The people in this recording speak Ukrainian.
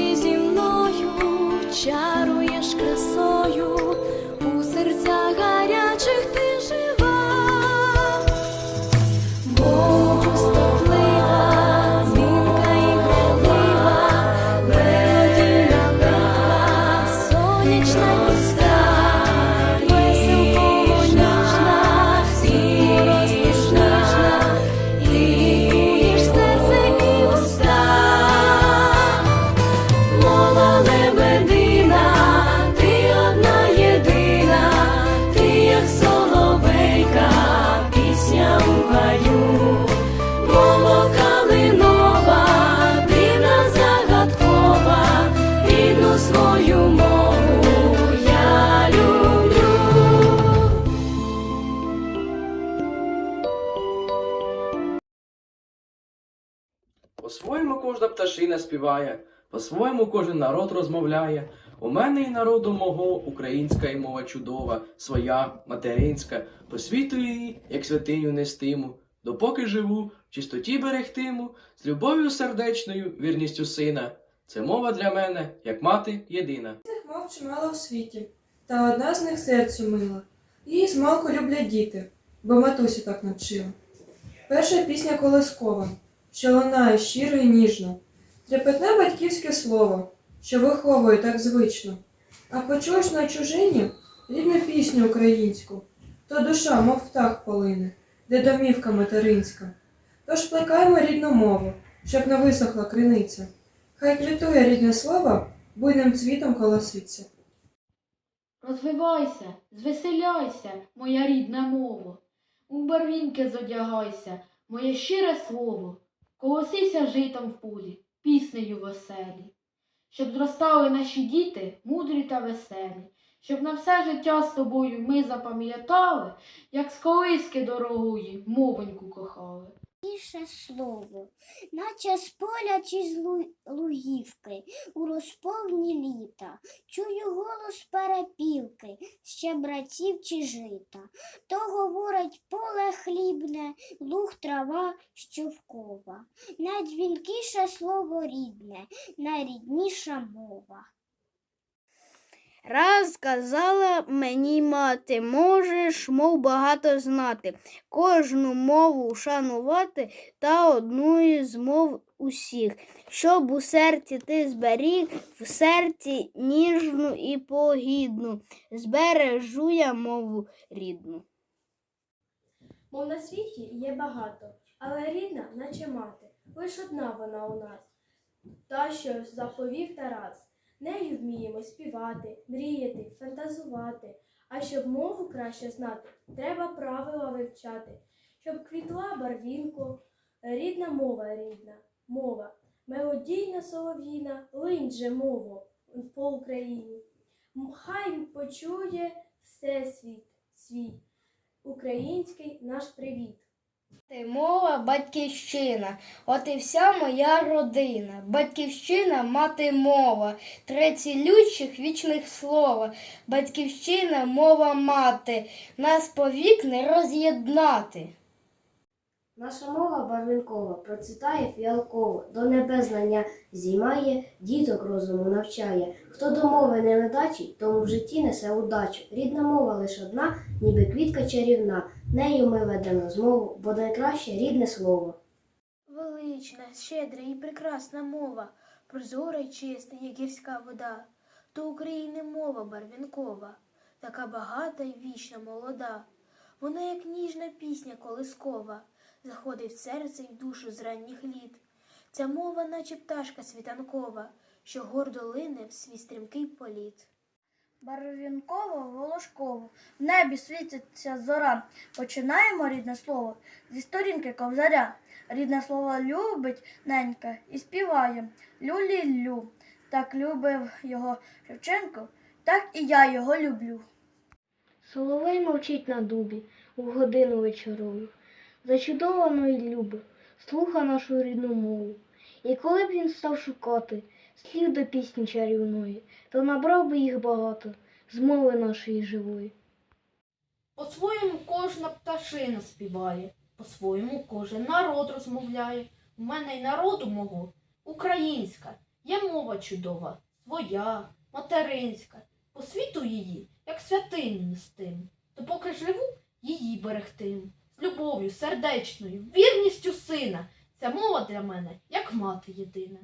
ти зі мною чаруєш краси. По-своєму кожна пташина співає, по-своєму кожен народ розмовляє. У мене і народу мого українська і мова чудова, своя, материнська, по світу її, як святиню нестиму, допоки живу, в чистоті берегтиму, з любов'ю сердечною, вірністю сина. Це мова для мене, як мати єдина. Цих мов чимало у світі, та одна з них серцю мила. Її змалку люблять діти, бо матусі так навчила. Перша пісня колискова, що лунає щиро і ніжно, трепетне батьківське слово, що виховує так звично. А почуєш на чужині рідну пісню українську, то душа, мов птах полине, де домівка материнська. Тож плекаймо рідну мову, щоб не висохла криниця. Хай квітує рідне слово, буйним цвітом колоситься. Розвивайся, звеселяйся, моя рідна мова. У барвінки зодягайся, моє щире слово. Колосися житом в полі, піснею веселі. Щоб зростали наші діти мудрі та веселі, щоб на все життя з тобою ми запам'ятали, як з колиски дорогої мовоньку кохали. Тише слово, наче з поля чи з лугівки, у розповні літа, чую голос перепілки, ще братів чи жита. То говорить поле хлібне, луг трава щовкова. Найдзвінкіше слово рідне, найрідніша мова. Раз сказала мені мати, можеш мов багато знати, кожну мову шанувати та одну із мов усіх, щоб у серці ти зберіг, в серці ніжну і погідну, збережу я мову рідну. Мов на світі є багато, але рідна, наче мати, лиш одна вона у нас. Та, що заповів Тарас, нею вміємо співати, мріяти, фантазувати. А щоб мову краще знати, треба правила вивчати. Щоб квітла барвінку, рідна мова рідна, мова, мелодійна солов'їна, линь же мову по Україні. Хай почує всесвіт свій, український наш привіт. Ти мова батьківщина, от і вся моя родина. Батьківщина мати мова, три цілющих вічних слова. Батьківщина мова мати, нас повік не роз'єднати. Наша мова барвінкова, процвітає фіалково, до небес знання зіймає, діток розуму навчає. Хто до мови не ледачий, тому в житті несе удачу. Рідна мова лиш одна, ніби квітка чарівна. Нею ми ведемо змову, бо найкраще рідне слово. Велична, щедра і прекрасна мова, прозора й чиста, як гірська вода, то України мова барвінкова, така багата й вічна молода. Вона, як ніжна пісня колискова, заходить в серце й в душу з ранніх літ. Ця мова, наче пташка світанкова, що гордо лине в свій стрімкий політ. Барвінково, волошково, в небі світиться зора. Починаємо рідне слово зі сторінки ковзаря. Рідне слово любить ненька і співає Лю-лі-лю. Так любив його Шевченко, так і я його люблю. Соловей мовчить на дубі у годину вечорову, зачудовано й любить, слуха нашу рідну мову. І коли б він став шукати слів до пісні чарівної, то набрав би їх багато з мови нашої живої. По-своєму кожна пташина співає, по-своєму кожен народ розмовляє. У мене й народу мого українська, є мова чудова, своя, материнська. По світу її, як святиню нестим. То поки живу, її берегтим. Любов'ю сердечною, вірністю сина. Ця мова для мене, як мати єдина.